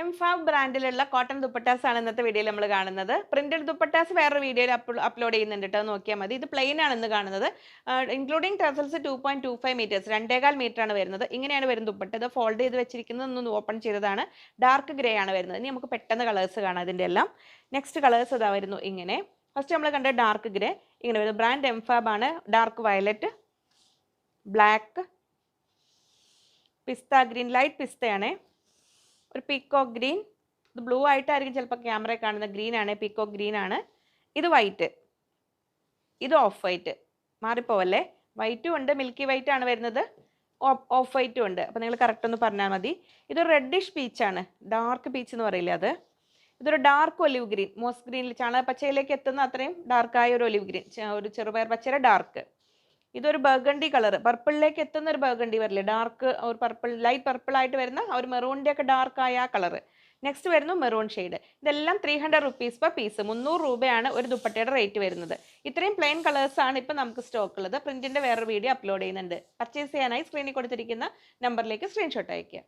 M fab ബ്രാൻഡിലുള്ള cotton dupattas ആണ് ഇന്നത്തെ വീഡിയോയിൽ നമ്മൾ കാണുന്നത്. പ്രിന്റഡ് ദുപ്പട്ടാസ് വേറൊരു വീഡിയോയിൽ അപ്ലോഡ് ചെയ്യുന്നുണ്ട് കേട്ടോ നോക്കിയാൽ മതി. ഇത് പ്ലെയിൻ ആണ് ഇന്ന് കാണുന്നത് including tassels two point two five metres രണ്ടേകാൽ മീറ്റർ ആണ് വരുന്നത്. ഇങ്ങനെയാണ് വരുന്നത് ദുപ്പട്ട. ഇത് ഫോൾഡ് ചെയ്ത് വെച്ചിരിക്കുന്നത് ഒന്ന് ഓപ്പൺ ചെയ്തതാണ്. ഡാർക്ക് ഗ്രേ ആണ് വരുന്നത്. ഇനി നമുക്ക് പെട്ടെന്ന് കളേഴ്സ് കാണാം ഇതിന്റെ എല്ലാം. നെക്സ്റ്റ് കളേഴ്സ് ഇതാ വരുന്നു ഇങ്ങനെ. ഫസ്റ്റ് നമ്മൾ കണ്ട ഡാർക്ക് ഗ്രേ ഇങ്ങനെ വരുന്നത് ബ്രാൻഡ് എം ഫാബ് ആണ്. Dark violet black pista green light പിസ്തയാണേ ഒരു പീക്കോ ഗ്രീൻ ഇത് ബ്ലൂ ആയിട്ടായിരിക്കും ചിലപ്പോൾ ക്യാമറയിൽ കാണുന്നത്. ഗ്രീൻ ആണ് പീക്കോക്ക് ഗ്രീൻ ആണ്. ഇത് വൈറ്റ് ഇത് ഓഫ് വൈറ്റ് മാറിപ്പോവല്ലേ? വൈറ്റും ഉണ്ട് മിൽക്കി വൈറ്റ് ആണ് വരുന്നത്. ഓഫ് വൈറ്റും ഉണ്ട്. അപ്പോൾ നിങ്ങൾ കറക്റ്റ് ഒന്ന് പറഞ്ഞാൽ മതി. ഇതൊരു റെഡിഷ് പീച്ചാണ് ഡാർക്ക് പീച്ച് എന്ന് പറയില്ലേ അത്? ഇതൊരു ഡാർക്ക് ഒലിവ് ഗ്രീൻ മോസ് ഗ്രീനിൽ ചാണക പച്ചയിലേക്ക് എത്തുന്ന അത്രയും ഡാർക്കായ ഒരു ഒലിവ് ഗ്രീൻ ഒരു ചെറുപയർ പച്ചയുടെ ഡാർക്ക് ഇതൊരു ബർഗണ്ടി കളർ പർപ്പിളിലേക്ക് എത്തുന്ന ഒരു ബർഗണ്ടി വരില്ലേ ഡാർക്ക് ഒരു പർപ്പിൾ ലൈറ്റ് പർപ്പിൾ ആയിട്ട് വരുന്ന ഒരു മെറൂണിന്റെ ഒക്കെ ഡാർക്ക് ആയ ആ കളർ നെക്സ്റ്റ് വരുന്നു മെറൂൺ ഷെയ്ഡ് ഇതെല്ലാം three hundred rupees per piece മുന്നൂറ് രൂപയാണ് ഒരു ദുപ്പട്ടയുടെ റേറ്റ് വരുന്നത്. ഇത്രയും പ്ലെയിൻ കളേഴ്സ് ആണ് ഇപ്പം നമുക്ക് സ്റ്റോക്ക് ഉള്ളത്. പ്രിന്റിന്റെ വേറൊരു വീഡിയോ അപ്ലോഡ് ചെയ്യുന്നുണ്ട്. പർച്ചേസ് ചെയ്യാനായി സ്ക്രീനിൽ കൊടുത്തിരിക്കുന്ന നമ്പറിലേക്ക് സ്ക്രീൻഷോട്ട് അയയ്ക്കുക.